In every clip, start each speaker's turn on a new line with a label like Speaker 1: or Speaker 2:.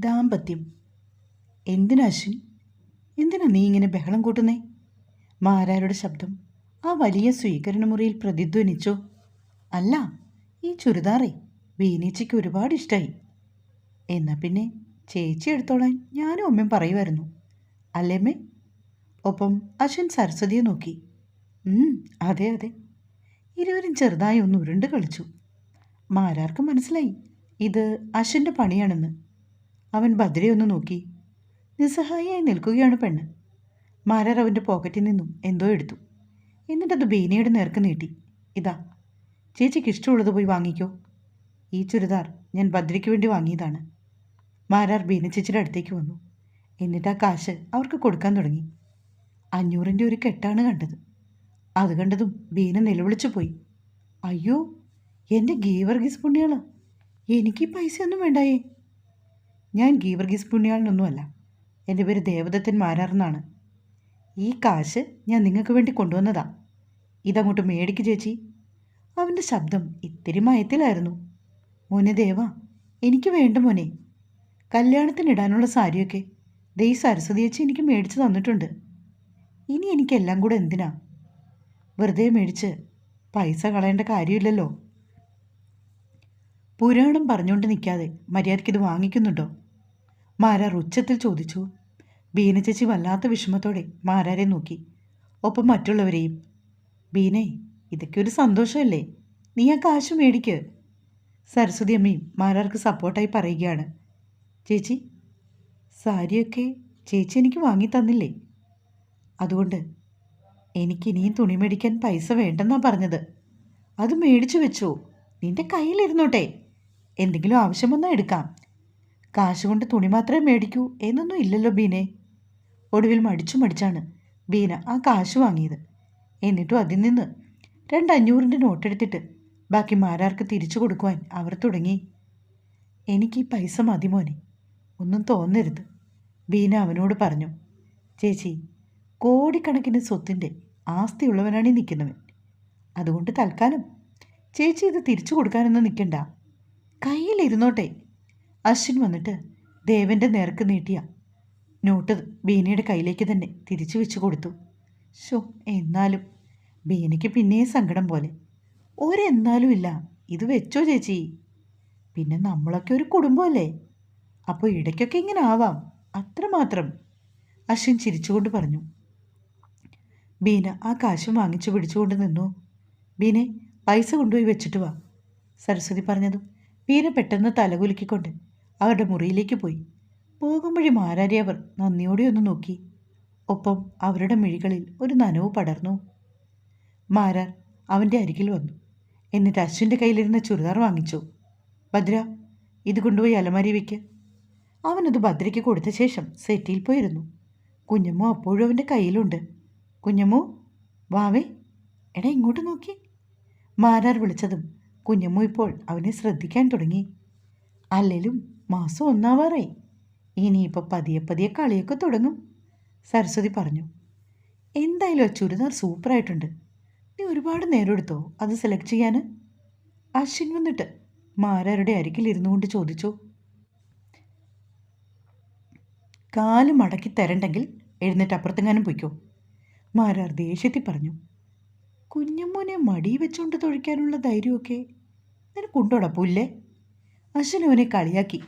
Speaker 1: ദാമ്പത്യം. എന്തിനാ അശ്വിൻ? എന്തിനാ നീ ഇങ്ങനെ ബഹളം കൂട്ടുന്നേ? മാരാരുടെ ശബ്ദം ആ വലിയ സ്വീകരണ മുറിയിൽ പ്രതിധ്വനിച്ചോ? അല്ല ഈ ചുരിദാറേ വീനീച്ചയ്ക്ക് ഒരുപാട് ഇഷ്ടമായി എന്നാ പിന്നെ ചേച്ചി എടുത്തോളാൻ ഞാനും അമ്മയും പറയുമായിരുന്നു. അല്ലേമ്മേ ഒപ്പം അശ്വിൻ സരസ്വതിയെ നോക്കി. "ഉം, അതെ അതെ. ഇരുവരും ചെറുതായി ഒന്ന് ഉരുണ്ട് കളിച്ചു. മാരാർക്ക് മനസ്സിലായി ഇത് അശ്വിന്റെ പണിയാണെന്ന്. അവൻ ഭദ്രയെ ഒന്ന് നോക്കി. നിസ്സഹായിയായി നിൽക്കുകയാണ് പെണ്ണ്. മാരാർ അവന്റെ പോക്കറ്റിൽ നിന്നും എന്തോ എടുത്തു. എന്നിട്ടത് ബീനയുടെ നേർക്ക് നീട്ടി. ഇതാ. ചേച്ചിക്ക് ഇഷ്ടമുള്ളത് പോയി വാങ്ങിക്കോ. ഈ ചുരിദാർ ഞാൻ ഭദ്രയ്ക്ക് വേണ്ടി വാങ്ങിയതാണ്. മാരാർ ബീന ചേച്ചിയുടെ അടുത്തേക്ക് വന്നു. എന്നിട്ട് ആ കാശ് അവർക്ക് കൊടുക്കാൻ തുടങ്ങി. അഞ്ഞൂറിന്റെ ഒരു കെട്ടാണ് കണ്ടത്. അത് കണ്ടതും ബീന നിലവിളിച്ചു പോയി. അയ്യോ എന്റെ ഗീവർഗീസ് പുണ്യാള. എനിക്ക് പൈസയൊന്നും വേണ്ടായേ. ഞാൻ ഗീവർഗീസ് പുണ്യാളിനൊന്നുമല്ല എന്റെ പേര് ദേവദത്തൻ മാരാർന്നാണ് ഈ കാശ് ഞാൻ നിങ്ങൾക്ക് വേണ്ടി കൊണ്ടുവന്നതാ. ഇതങ്ങോട്ട് മേടിക്ക് ചേച്ചി. അവന്റെ ശബ്ദം ഇത്തിരി മയത്തിലായിരുന്നു. മോനെ ദേവ എനിക്ക് വേണ്ട മോനെ. കല്യാണത്തിനിടാനുള്ള സാരിയൊക്കെ ദേ ഈ സരസ്വതി ചേച്ചി എനിക്ക് മേടിച്ച് തന്നിട്ടുണ്ട്. ഇനി എനിക്കെല്ലാം കൂടെ എന്തിനാ? വെറുതെ മേടിച്ച് പൈസ കളയേണ്ട കാര്യമില്ലല്ലോ. പുരാണം പറഞ്ഞുകൊണ്ട് നിൽക്കാതെ മര്യാദയ്ക്ക് ഇത് വാങ്ങിക്കുന്നുണ്ടോ? മാരാർ ഉച്ചത്തിൽ ചോദിച്ചു. ബീന ചേച്ചി വല്ലാത്ത വിഷമത്തോടെ മാരാരെ നോക്കി. ഒപ്പം മറ്റുള്ളവരെയും ബീനെ ഇതൊക്കെ ഒരു സന്തോഷമല്ലേ? നീ ആ കാശ് മേടിക്ക്. സരസ്വതി അമ്മയും മാരാർക്ക് സപ്പോർട്ടായി പറയുകയാണ്. ചേച്ചി സാരിയൊക്കെ ചേച്ചി എനിക്ക് വാങ്ങി തന്നില്ലേ? അതുകൊണ്ട് എനിക്കിനിയും തുണി മേടിക്കാൻ പൈസ വേണ്ടെന്നാ പറഞ്ഞത്. അത് മേടിച്ചു വെച്ചോ. നിന്റെ കയ്യിലിരുന്നോട്ടെ. എന്തെങ്കിലും ആവശ്യം വന്നാൽ എടുക്കാം. കാശ് കൊണ്ട് തുണി മാത്രമേ മേടിക്കൂ എന്നൊന്നും ഇല്ലല്ലോ ബീനെ. ഒടുവിൽ മടിച്ചു മടിച്ചാണ് ബീന ആ കാശ് വാങ്ങിയത്. എന്നിട്ടും അതിൽ നിന്ന് രണ്ട് അഞ്ഞൂറിന്റെ നോട്ടെടുത്തിട്ട് ബാക്കി മാരാർക്ക് തിരിച്ചു കൊടുക്കുവാൻ അവർ തുടങ്ങി. എനിക്ക് ഈ പൈസ മതി മോനെ ഒന്നും തോന്നരുത് ബീന അവനോട് പറഞ്ഞു. ചേച്ചി കോടിക്കണക്കിന് സ്വത്തിന്റെ ആസ്തിയുള്ളവനാണ് ഈ നിൽക്കുന്നവൻ. അതുകൊണ്ട് തൽക്കാലം ചേച്ചി ഇത് തിരിച്ചു കൊടുക്കാനൊന്നും നിൽക്കണ്ട. കയ്യിലിരുന്നോട്ടെ അശ്വിൻ വന്നിട്ട് ദേവന്റെ നേർക്ക് നീട്ടിയ നോട്ട് ബീനയുടെ കയ്യിലേക്ക് തന്നെ തിരിച്ചു വെച്ചു കൊടുത്തു. ഷോ എന്നാലും ബീനയ്ക്ക് പിന്നെയും സങ്കടം പോലെ. ഒരെന്നാലും ഇല്ല ഇത് വെച്ചോ ചേച്ചി. പിന്നെ നമ്മളൊക്കെ ഒരു കുടുംബമല്ലേ? അപ്പോൾ ഇടയ്ക്കൊക്കെ ഇങ്ങനെ ആവാം അത്രമാത്രം അശ്വിൻ ചിരിച്ചുകൊണ്ട് പറഞ്ഞു. ബീന ആ കാശും വാങ്ങിച്ചു പിടിച്ചുകൊണ്ട് നിന്നു. ബീനെ പൈസ കൊണ്ടുപോയി വെച്ചിട്ട് വാ സരസ്വതി പറഞ്ഞതും ബീന പെട്ടെന്ന് തലകുലുക്കിക്കൊണ്ട് അവരുടെ മുറിയിലേക്ക് പോയി. പോകുമ്പോഴും അവർ നന്ദിയോടെ ഒന്ന് നോക്കി. ഒപ്പം അവരുടെ മിഴികളിൽ ഒരു നനവ് പടർന്നു. മാരാർ അവന്റെ അരികിൽ വന്നു. എന്നിട്ട് അശ്വിന്റെ കയ്യിലിരുന്ന ചുരിദാർ വാങ്ങിച്ചു. ഭദ്ര ഇത് കൊണ്ടുപോയി അലമാരി വയ്ക്ക് അവനത് ഭദ്രയ്ക്ക് കൊടുത്ത ശേഷം സെറ്റിയിൽ പോയിരുന്നു. കുഞ്ഞമ്മു അപ്പോഴും അവന്റെ കയ്യിലുണ്ട്. കുഞ്ഞമ്മു വാവേ എടാ ഇങ്ങോട്ട് നോക്കി. മാരാർ വിളിച്ചതും കുഞ്ഞമ്മു ഇപ്പോൾ അവനെ ശ്രദ്ധിക്കാൻ തുടങ്ങി. അല്ലേലും മാസം ഒന്നാവാറായി. ഇനിയിപ്പോൾ പതിയെ പതിയെ കളിയൊക്കെ തുടങ്ങും. സരസ്വതി പറഞ്ഞു എന്തായാലും ആ ചുരിദാർ സൂപ്പറായിട്ടുണ്ട് നീ ഒരുപാട് നേരം എടുത്തോ അത് സെലക്ട് ചെയ്യാൻ? അശ്വിൻ വന്നിട്ട് മാരാരുടെ അരികിൽ ഇരുന്നു കൊണ്ട് ചോദിച്ചു? കാൽ മടക്കി തരണ്ടെങ്കിൽ എഴുന്നേറ്റ് അപ്പുറത്തെങ്ങാനും പൊയ്ക്കോ. മാരാർ ദേഷ്യത്തിൽ പറഞ്ഞു കുഞ്ഞമ്മോനെ മടി വെച്ചുകൊണ്ട് തൊഴിക്കാനുള്ള ധൈര്യമൊക്കെ നിനക്കുണ്ടോടാ പുല്ലേ അശ്വിൻ കളിയാക്കി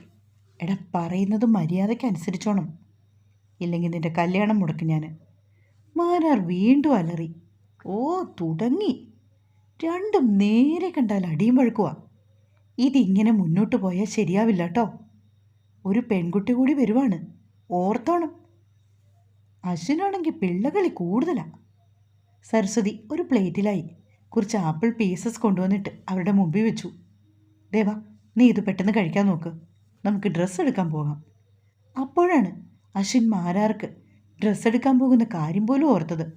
Speaker 1: എടാ പറയുന്നത് മര്യാദയ്ക്ക് അനുസരിച്ചോണം. ഇല്ലെങ്കിൽ നിന്റെ കല്യാണം മുടക്കും ഞാൻ മാരാർ വീണ്ടും അലറി. ഓ തുടങ്ങി. രണ്ടും നേരെ കണ്ടാൽ അടിയും പഴുക്കുവാ ഇതിങ്ങനെ മുന്നോട്ട് പോയാൽ ശരിയാവില്ല കേട്ടോ ഒരു പെൺകുട്ടി കൂടി വരുവാണ്. ഓർത്തോണം. അശ്വിനാണെങ്കിൽ പിള്ളകളി കൂടുതലാണ് സരസ്വതി ഒരു പ്ലേറ്റിലായി. കുറച്ച് ആപ്പിൾ പീസസ് കൊണ്ടുവന്നിട്ട് അവരുടെ മുമ്പിൽ വെച്ചു. ദേവാ നീ ഇത് പെട്ടെന്ന് കഴിക്കാൻ നോക്ക്. നമുക്ക് ഡ്രസ്സ് എടുക്കാൻ പോകാം. അപ്പോഴാണ് അശ്വിൻ മാരാർക്ക് ഡ്രസ്സ് എടുക്കാൻ പോകുന്ന കാര്യം പോലും ഓർത്തത്.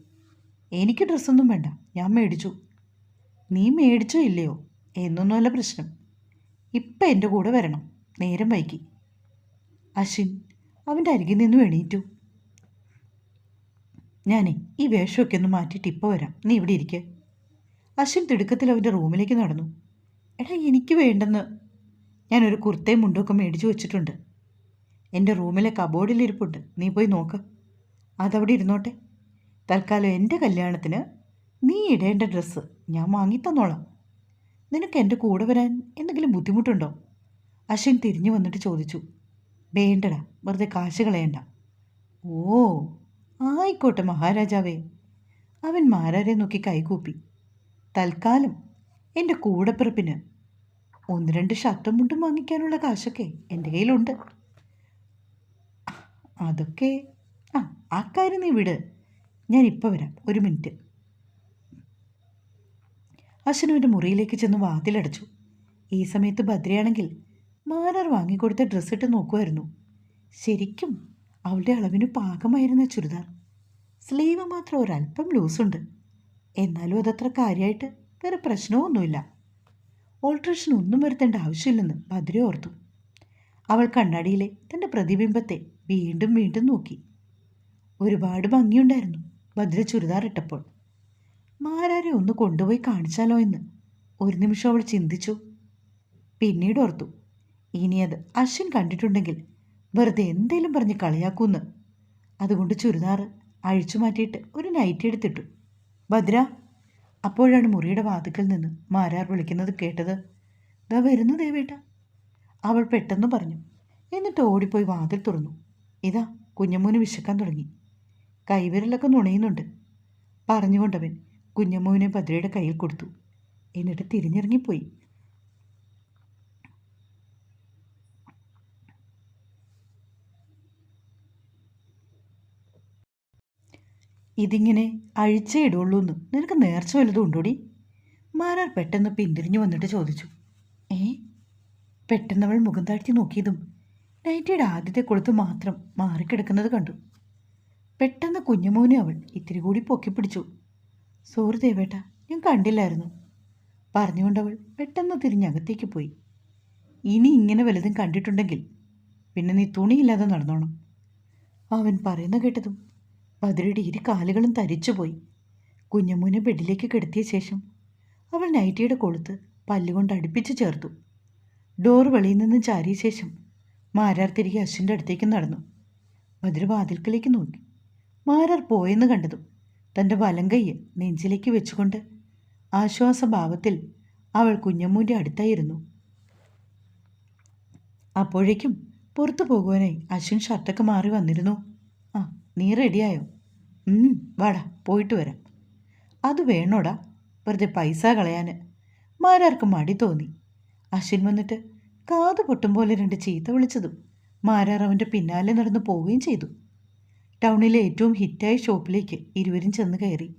Speaker 1: എനിക്ക് ഡ്രസ്സൊന്നും വേണ്ട ഞാൻ മേടിച്ചു. നീ മേടിച്ചോ ഇല്ലയോ? എന്നൊന്നുമല്ല പ്രശ്നം. ഇപ്പം എന്റെ കൂടെ വരണം നേരം വൈകി. അശ്വിൻ അവന്റെ അരികിൽ നിന്ന് എണീറ്റു. ഞാനേ ഈ വേഷമൊക്കെ ഒന്ന് മാറ്റിയിട്ട് ഇപ്പോൾ വരാം. നീ ഇവിടെ ഇരിക്കെ. അശ്വിൻ തിടുക്കത്തിൽ അവന്റെ റൂമിലേക്ക് നടന്നു. എടാ എനിക്ക് വേണ്ടെന്ന് ഞാനൊരു കുർത്തയും മുണ്ടൊക്കെ മേടിച്ചു വെച്ചിട്ടുണ്ട്. എന്റെ റൂമിലെ കബോർഡിലിരിപ്പുണ്ട് നീ പോയി നോക്ക്. അതവിടെ ഇരുന്നോട്ടെ. തൽക്കാലം എന്റെ കല്യാണത്തിന് നീ ഇടേണ്ട ഡ്രസ്സ് ഞാൻ വാങ്ങിത്തന്നോളാം. നിനക്ക് എന്റെ കൂടെ വരാൻ എന്തെങ്കിലും ബുദ്ധിമുട്ടുണ്ടോ? അശ്വിൻ തിരിഞ്ഞു വന്നിട്ട് ചോദിച്ചു. വേണ്ടടാ വെറുതെ കാശ് കളയണ്ട. ഓ ആയിക്കോട്ടെ മഹാരാജാവേ. അവൻ മാരാരെ നോക്കി കൈകൂപ്പി. തൽക്കാലം എന്റെ കൂടപ്പിറപ്പിന് ഒന്ന് രണ്ട് ഷർട്ടും മുണ്ടും വാങ്ങിക്കാനുള്ള കാശൊക്കെ എന്റെ കയ്യിലുണ്ട്. അതൊക്കെ ആ ആ കാര്യം നീ വിട്. ഞാൻ ഇപ്പോൾ വരാം. ഒരു മിനിറ്റ്. അശ്വനുവിന്റെ മുറിയിലേക്ക് ചെന്ന് വാതിലടച്ചു. ഈ സമയത്ത് ഭദ്രയാണെങ്കിൽ മാനർ വാങ്ങിക്കൊടുത്ത ഡ്രസ്സ് ഇട്ട് നോക്കുമായിരുന്നു. ശരിക്കും അവളുടെ അളവിന് പാകമായിരുന്ന ചുരിദാർ. സ്ലീവ് മാത്രം ഒരല്പം ലൂസുണ്ട്. എന്നാലും അതത്ര കാര്യമായിട്ട് വേറെ പ്രശ്നമൊന്നുമില്ല. ഓൾട്രേഷൻ ഒന്നും വരുത്തേണ്ട ആവശ്യമില്ലെന്ന് ഭദ്ര ഓർത്തു. അവൾ കണ്ണാടിയിലെ തന്റെ പ്രതിബിംബത്തെ വീണ്ടും വീണ്ടും നോക്കി. ഒരുപാട് ഭംഗിയുണ്ടായിരുന്നു ഭദ്ര ചുരിദാർ ഇട്ടപ്പോൾ. മാരാരെ ഒന്ന് കൊണ്ടുപോയി കാണിച്ചാലോ എന്ന് ഒരു നിമിഷം അവൾ ചിന്തിച്ചു. പിന്നീട് ഓർത്തു ഇനി അത് അശ്വിൻ കണ്ടിട്ടുണ്ടെങ്കിൽ വെറുതെ എന്തേലും പറഞ്ഞ് കളിയാക്കൂന്ന്. അതുകൊണ്ട് ചുരിദാർ അഴിച്ചു മാറ്റിയിട്ട് ഒരു നൈറ്റി എടുത്തിട്ടു. ഭദ്ര അപ്പോഴാണ് മുറിയുടെ വാതിക്കൽ നിന്ന് മാരാർ വിളിക്കുന്നത് കേട്ടത്. ദാ വരുന്നു ദേവേട്ട. അവൾ പെട്ടെന്ന് പറഞ്ഞു. എന്നിട്ട് ഓടിപ്പോയി വാതിൽ തുറന്നു. ഇതാ കുഞ്ഞമ്മൂന് വിശക്കാൻ തുടങ്ങി. കൈവിരലൊക്കെ നുണയുന്നുണ്ട്. പറഞ്ഞുകൊണ്ടവൻ കുഞ്ഞമ്മൂവിനെ ഭദ്രയുടെ കയ്യിൽ കൊടുത്തു. എന്നിട്ട് തിരിഞ്ഞിറങ്ങിപ്പോയി. ഇതിങ്ങനെ അഴിച്ചേ ഇടുള്ളൂ എന്ന്. നിനക്ക് നേർച്ച വല്ലതും ഉണ്ടോടി? മാരാർ പെട്ടെന്ന് പിന്തിരിഞ്ഞു വന്നിട്ട് ചോദിച്ചു. ഏ? പെട്ടെന്നവൾ മുഖം താഴ്ത്തി നോക്കിയതും നൈറ്റിയുടെ ആദ്യത്തെ കൊളുത്ത് മാത്രം മാറിക്കിടക്കുന്നത് കണ്ടു. പെട്ടെന്ന് കുഞ്ഞുമോനെ അവൾ ഇത്തിരി കൂടി പൊക്കിപ്പിടിച്ചു സോറി ദേവേട്ട ഞാൻ കണ്ടില്ലായിരുന്നു. പറഞ്ഞുകൊണ്ടവൾ പെട്ടെന്ന് തിരിഞ്ഞകത്തേക്ക് പോയി. ഇനി ഇങ്ങനെ വലുതും കണ്ടിട്ടുണ്ടെങ്കിൽ പിന്നെ നീ തുണിയില്ലാതെ നടന്നോണം. അവൻ പറയുന്ന കേട്ടതും ഭദ്രയുടെ ഇരു കാലുകളും തരിച്ചുപോയി കുഞ്ഞമ്മൂനെ ബെഡിലേക്ക് കിടത്തിയ ശേഷം അവൾ നൈറ്റിയുടെ കൊളുത്ത് പല്ലുകൊണ്ട് അടുപ്പിച്ച് ചേർത്തു. ഡോർ വെളിയിൽ നിന്ന് ചാരിയ ശേഷം മാരാർ തിരികെ അശ്വിന്റെ അടുത്തേക്ക് നടന്നു. ഭദ്ര വാതിൽക്കലേക്ക് നോക്കി. മാരാർ പോയെന്ന് കണ്ടതും തന്റെ വലം കൈ നെഞ്ചിലേക്ക് വെച്ചുകൊണ്ട് ആശ്വാസഭാവത്തിൽ അവൾ കുഞ്ഞമ്മൂന്റെ അടുത്തായിരുന്നു. അപ്പോഴേക്കും പുറത്തു പോകുവാനായി അശ്വിൻ ഷർട്ടൊക്കെ മാറി വന്നിരുന്നു. ആ നീ റെഡിയായോ? വാടാ പോയിട്ട് വരാം. അത് വേണോടാ വെറുതെ പൈസ കളയാൻ മാരാർക്ക് മടി തോന്നി. അശ്വിൻ വന്നിട്ട് കാത് പൊട്ടും പോലെ രണ്ട് ചീത്ത വിളിച്ചതും മാരാർ അവന്റെ പിന്നാലെ നടന്നു പോവുകയും ചെയ്തു. ടൗണിലെ ഏറ്റവും ഹിറ്റായ ഷോപ്പിലേക്ക് ഇരുവരും ചെന്ന് കയറി.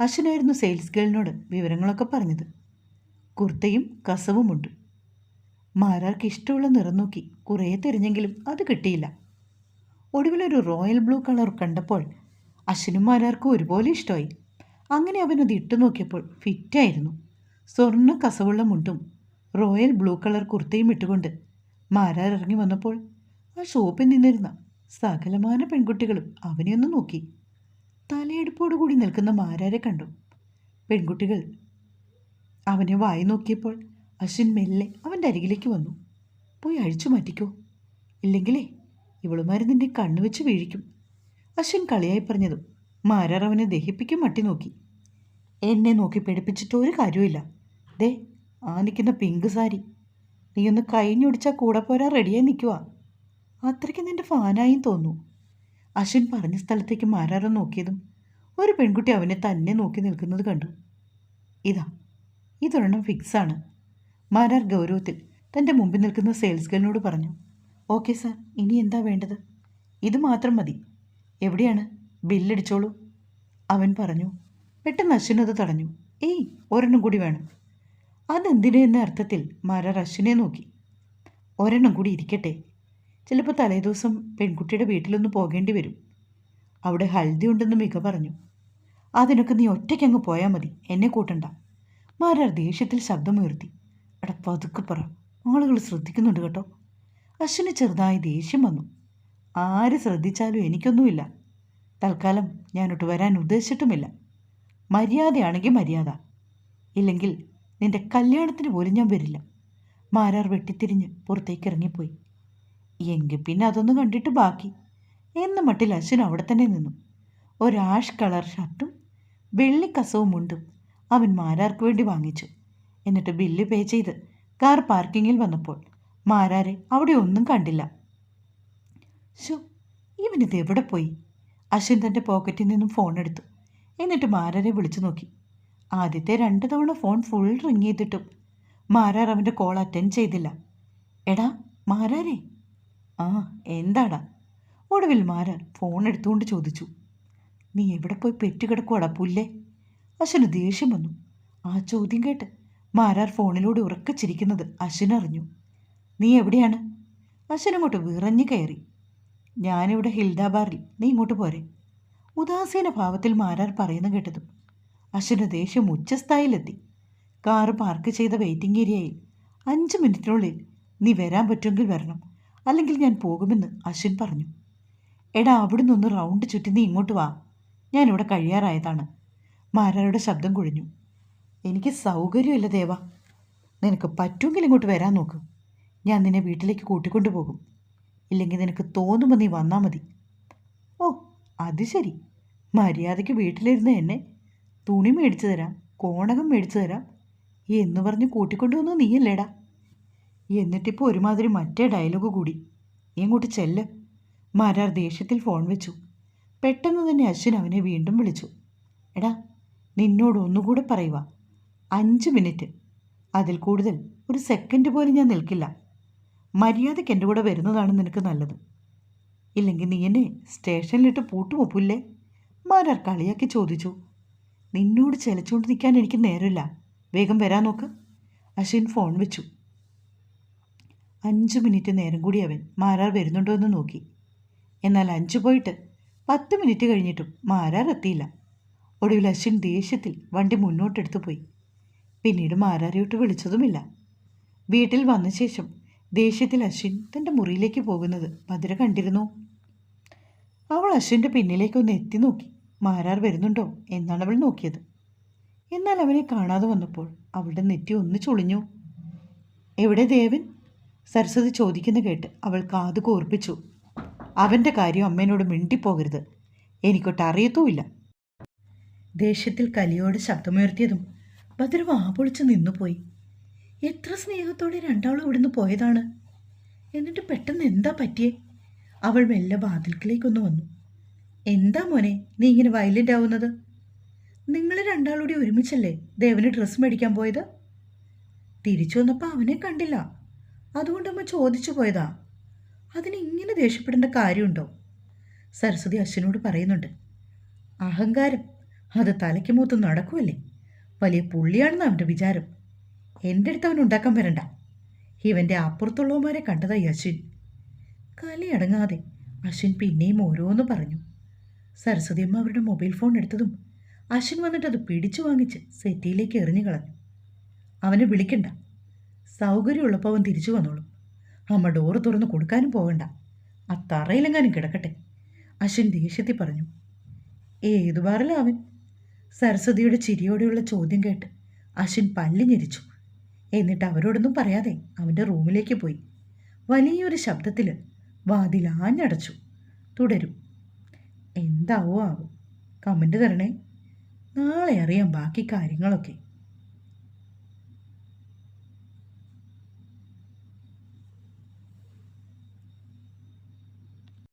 Speaker 1: അശ്വിനായിരുന്നു സെയിൽസ് ഗേളിനോട് വിവരങ്ങളൊക്കെ പറഞ്ഞത്. കുർത്തയും കസവുമുണ്ട്. മാരാർക്ക് ഇഷ്ടമുള്ള നിറം നോക്കി കുറേ തിരഞ്ഞെങ്കിലും അത് കിട്ടിയില്ല. ഒടുവിലൊരു റോയൽ ബ്ലൂ കളർ കണ്ടപ്പോൾ അശ്വിനും മാരാർക്കും ഒരുപോലെ ഇഷ്ടമായി. അങ്ങനെ അവനത് ഇട്ടു നോക്കിയപ്പോൾ ഫിറ്റായിരുന്നു. സ്വർണ കസവുള്ള മുണ്ടും റോയൽ ബ്ലൂ കളർ കുർത്തയും ഇട്ടുകൊണ്ട് മാരാർ ഇറങ്ങി വന്നപ്പോൾ ആ ഷോപ്പിൽ നിന്നിരുന്ന സകലമാന പെൺകുട്ടികളും അവനെ ഒന്ന് നോക്കി. തലയെടുപ്പോടു കൂടി നിൽക്കുന്ന മാരാരെ കണ്ടു. പെൺകുട്ടികൾ അവനെ വായി നോക്കിയപ്പോൾ അശ്വിൻ മെല്ലെ അവന്റെ അരികിലേക്ക് വന്നു. പോയി അഴിച്ചു മാറ്റിക്കോ. ഇല്ലെങ്കിലേ ഇവളുമാർ നിന്നെ കണ്ണു വെച്ച് വീഴിക്കും. അശ്വിൻ കളിയായി പറഞ്ഞതും മാരാറവനെ ദഹിപ്പിക്കും മട്ടി നോക്കി. എന്നെ നോക്കി പേടിപ്പിച്ചിട്ട് ഒരു കാര്യമില്ല ദേ ആ നിൽക്കുന്ന പിങ്ക് സാരി. നീ ഒന്ന് കഴിഞ്ഞൊടിച്ചാൽ കൂടെ പോരാ റെഡിയായി നിൽക്കുക അത്രയ്ക്ക് നിന്റെ ഫാനായും തോന്നു. അശ്വിൻ പറഞ്ഞ സ്ഥലത്തേക്ക് മാരാറ നോക്കിയതും ഒരു പെൺകുട്ടി അവനെ തന്നെ നോക്കി നിൽക്കുന്നത് കണ്ടു. ഇതാ ഇതൊരെണ്ണം ഫിക്സാണ് മാരാർ ഗൗരവത്തിൽ തന്റെ മുമ്പിൽ നിൽക്കുന്ന സെയിൽസ് ഗേളിനോട് പറഞ്ഞു ഓക്കെ സാർ ഇനി എന്താ വേണ്ടത്? ഇത് മാത്രം മതി. എവിടെയാണ്? ബില്ലടിച്ചോളൂ. അവൻ പറഞ്ഞു. പെട്ടെന്ന് അശ്വിൻ അത് തടഞ്ഞു. ഏയ് ഒരെണ്ണം കൂടി വേണം. അതെന്തിനു? എന്ന അർത്ഥത്തിൽ മാരാർ അശ്വിനെ നോക്കി. ഒരെണ്ണം കൂടി ഇരിക്കട്ടെ. ചിലപ്പോൾ തലേദിവസം പെൺകുട്ടിയുടെ വീട്ടിലൊന്ന് പോകേണ്ടി വരും. അവിടെ ഹൽദി ഉണ്ടെന്ന് മിക പറഞ്ഞു. അതിനൊക്കെ നീ ഒറ്റയ്ക്കങ്ങ് പോയാൽ മതി. എന്നെ കൂട്ടണ്ട. മാരാർ ദേഷ്യത്തിൽ ശബ്ദമുയർത്തി. എടാ പതുക്കെ പറ. ആളുകൾ ശ്രദ്ധിക്കുന്നുണ്ട് കേട്ടോ. അശ്വിന് ചെറുതായി ദേഷ്യം വന്നു. ആര് ശ്രദ്ധിച്ചാലും എനിക്കൊന്നുമില്ല. തൽക്കാലം ഞാനൊട്ട് വരാൻ ഉദ്ദേശിച്ചിട്ടുമില്ല. മര്യാദയാണെങ്കിൽ മര്യാദ. ഇല്ലെങ്കിൽ നിന്റെ കല്യാണത്തിന് പോലും ഞാൻ വരില്ല. മാരാർ വെട്ടിത്തിരിഞ്ഞ് പുറത്തേക്ക് ഇറങ്ങിപ്പോയി എങ്കിൽ പിന്നെ അതൊന്നും കണ്ടിട്ട് ബാക്കി. എന്ന മട്ടിൽ അശ്വിൻ അവിടെ തന്നെ നിന്നു. ഒരാഷ് കളർ ഷർട്ടും വെള്ളിക്കസവും മുണ്ടും അവൻ മാരാർക്ക് വേണ്ടി വാങ്ങിച്ചു. എന്നിട്ട് ബില്ല് പേ ചെയ്ത് കാർ പാർക്കിങ്ങിൽ വന്നപ്പോൾ മാരാരെ അവിടെ ഒന്നും കണ്ടില്ല. ഷോ ഇവനിത് എവിടെ പോയി? അശ്വിൻ തന്റെ പോക്കറ്റിൽ നിന്നും ഫോൺ എടുത്തു. എന്നിട്ട് മാരാരെ വിളിച്ചു നോക്കി. ആദ്യത്തെ രണ്ട് തവണ ഫോൺ ഫുൾ റിങ് ചെയ്തിട്ടും മാരാർ അവന്റെ കോൾ അറ്റൻഡ് ചെയ്തില്ല. എടാ മാരാരെ? ആ എന്താടാ? ഒടുവിൽ മാരാർ ഫോൺ എടുത്തുകൊണ്ട് ചോദിച്ചു. നീ എവിടെ പോയി പെറ്റുകിടക്കുവാടാ പുല്ലേ? അശ്വിന് ദേഷ്യം വന്നു. ആ ചോദ്യം കേട്ട് മാരാർ ഫോണിലൂടെ ഉറക്കച്ചിരിക്കുന്നത് അറിഞ്ഞു. നീ എവിടെയാണ്? അശ്വനങ്ങോട്ട് വിറഞ്ഞു കയറി. ഞാനിവിടെ ഹിൽദാബാറിൽ. നീ ഇങ്ങോട്ട് പോരെ. ഉദാസീന ഭാവത്തിൽ മാരാർ പറയുന്ന കേട്ടതും അശ്വിന് ദേഷ്യം ഉച്ചസ്ഥായിലെത്തി. കാറ് പാർക്ക് ചെയ്ത വെയിറ്റിംഗ് ഏരിയയിൽ അഞ്ച് മിനിറ്റിനുള്ളിൽ നീ വരാൻ പറ്റുമെങ്കിൽ വരണം. അല്ലെങ്കിൽ ഞാൻ പോകുമെന്ന് അശ്വിൻ പറഞ്ഞു. എടാ അവിടെ നിന്ന് റൗണ്ട് ചുറ്റി നീ ഇങ്ങോട്ട് വാ. ഞാനിവിടെ കഴിയാറായതാണ്. മാരാരുടെ ശബ്ദം കുഴിഞ്ഞു. എനിക്ക് സൗകര്യമില്ല ദേവ. നിനക്ക് പറ്റുമെങ്കിൽ ഇങ്ങോട്ട് വരാൻ നോക്ക്. ഞാൻ നിന്നെ വീട്ടിലേക്ക് കൂട്ടിക്കൊണ്ടു പോകും ഇല്ലെങ്കിൽ നിനക്ക് തോന്നുമ്പോൾ നീ വന്നാൽ മതി. ഓ അത് ശരി. മര്യാദയ്ക്ക് വീട്ടിലിരുന്ന് എന്നെ തുണി മേടിച്ചു തരാം കോണകം മേടിച്ചു തരാം. എന്ന് പറഞ്ഞ് കൂട്ടിക്കൊണ്ടുവന്നു നീയല്ലേടാ. എന്നിട്ടിപ്പോൾ ഒരുമാതിരി മറ്റേ ഡയലോഗ് കൂടി. നീ അങ്ങോട്ട് ചെല്ല്. മാരാർ ദേഷ്യത്തിൽ ഫോൺ വെച്ചു. പെട്ടെന്ന് തന്നെ അശ്വിൻ അവനെ വീണ്ടും വിളിച്ചു. എടാ നിന്നോട് ഒന്നുകൂടെ പറയുക അഞ്ച് മിനിറ്റ് അതിൽ കൂടുതൽ ഒരു സെക്കൻഡ് പോലും ഞാൻ നിൽക്കില്ല. മര്യാദയ്ക്ക് എന്റെ കൂടെ വരുന്നതാണ് നിനക്ക് നല്ലത്. ഇല്ലെങ്കിൽ നീ എന്നെ സ്റ്റേഷനിലിട്ട് പൂട്ടുമൊപ്പില്ലേ? പുല്ലേ മാരാർ കളിയാക്കി ചോദിച്ചു. നിന്നോട് ചെലച്ചുകൊണ്ട് നിൽക്കാൻ എനിക്ക് നേരമില്ല. വേഗം വരാൻ നോക്ക്. അശ്വിൻ ഫോൺ വെച്ചു. അഞ്ച് മിനിറ്റ് നേരം കൂടി അവൻ മാരാർ വരുന്നുണ്ടോ എന്ന് നോക്കി. എന്നാൽ അഞ്ച് പോയിട്ട് പത്ത് മിനിറ്റ് കഴിഞ്ഞിട്ടും മാരാർ എത്തിയില്ല. ഒടുവിൽ അശ്വിൻ ദേഷ്യത്തിൽ വണ്ടി മുന്നോട്ടെടുത്തു പോയി. പിന്നീട് മാരാരിയോട്ട് വിളിച്ചതുമില്ല. വീട്ടിൽ വന്ന ശേഷം ദേഷ്യത്തിൽ അശ്വിൻ തന്റെ മുറിയിലേക്ക് പോകുന്നത് ഭദ്ര കണ്ടിരുന്നു. അവൾ അശ്വിന്റെ പിന്നിലേക്കൊന്ന് എത്തി നോക്കി. മാരാർ വരുന്നുണ്ടോ? എന്നാണ് അവൾ നോക്കിയത്. എന്നാൽ അവനെ കാണാതെ വന്നപ്പോൾ അവളുടെ നെറ്റി ഒന്ന് ചുളിഞ്ഞു. എവിടെ ദേവൻ? സരസ്വതി ചോദിക്കുന്ന കേട്ട് അവൾ കാത് കോർപ്പിച്ചു. അവന്റെ കാര്യം അമ്മേനോട് മിണ്ടിപ്പോകരുത്. എനിക്കൊട്ട് അറിയത്തുമില്ല. ദേഷ്യത്തിൽ കലിയോട് ശബ്ദമുയർത്തിയതും ഭദ്ര വാപൊളിച്ച് നിന്നുപോയി. എത്ര സ്നേഹത്തോടെ രണ്ടാളും ഇവിടുന്ന് പോയതാണ്. എന്നിട്ട് പെട്ടെന്ന് എന്താ പറ്റിയേ? അവൾ മെല്ലെ വാതിൽക്കിലേക്കൊന്ന് വന്നു. എന്താ മോനെ നീ ഇങ്ങനെ വയലന്റ് ആവുന്നത്? നിങ്ങൾ രണ്ടാളൂടി ഒരുമിച്ചല്ലേ ദേവന് ഡ്രസ്സ് മേടിക്കാൻ പോയത്? തിരിച്ചു വന്നപ്പോൾ അവനെ കണ്ടില്ല. അതുകൊണ്ട് അമ്മ ചോദിച്ചു പോയതാ. അതിന് ഇങ്ങനെ ദേഷ്യപ്പെടേണ്ട കാര്യമുണ്ടോ? സരസ്വതി അശ്വനോട് പറയുന്നുണ്ട്. അഹങ്കാരം അത് തലയ്ക്ക് മൂത്ത് നടക്കുമല്ലേ വലിയ പുള്ളിയാണെന്ന് അവന്റെ വിചാരം. എന്റെ അടുത്ത് അവൻ ഉണ്ടാക്കാൻ വരണ്ട. ഇവന്റെ അപ്പുറത്തുള്ളവന്മാരെ കണ്ടതായി അശ്വിൻ കലി അടങ്ങാതെ അശ്വിൻ പിന്നെയും ഓരോന്ന് പറഞ്ഞു. സരസ്വതിയമ്മ അവരുടെ മൊബൈൽ ഫോൺ എടുത്തതും അശ്വിൻ വന്നിട്ട് അത് പിടിച്ചു വാങ്ങിച്ച് സെറ്റിയിലേക്ക് എറിഞ്ഞു കളഞ്ഞു. അവനെ വിളിക്കണ്ട. സൗകര്യമുള്ളപ്പോൾ അവൻ തിരിച്ചു വന്നോളും. അമ്മ ഡോറ് തുറന്ന് കൊടുക്കാനും പോകണ്ട ആ തറയിലെങ്ങാനും കിടക്കട്ടെ. അശ്വിൻ ദേഷ്യത്തിൽ പറഞ്ഞു. ഏതു ബാറിലാ അവൻ? സരസ്വതിയുടെ ചിരിയോടെയുള്ള ചോദ്യം കേട്ട് അശ്വിൻ പല്ല് ഞെരിച്ചു. എന്നിട്ട് അവരോടൊന്നും പറയാതെ അവന്റെ റൂമിലേക്ക് പോയി. വലിയൊരു ശബ്ദത്തിൽ വാതിലാഞ്ഞടച്ചു തുടരും. എന്താവോ ആവും. കമന്റ് തരണേ. നാളെ അറിയാം ബാക്കി കാര്യങ്ങളൊക്കെ.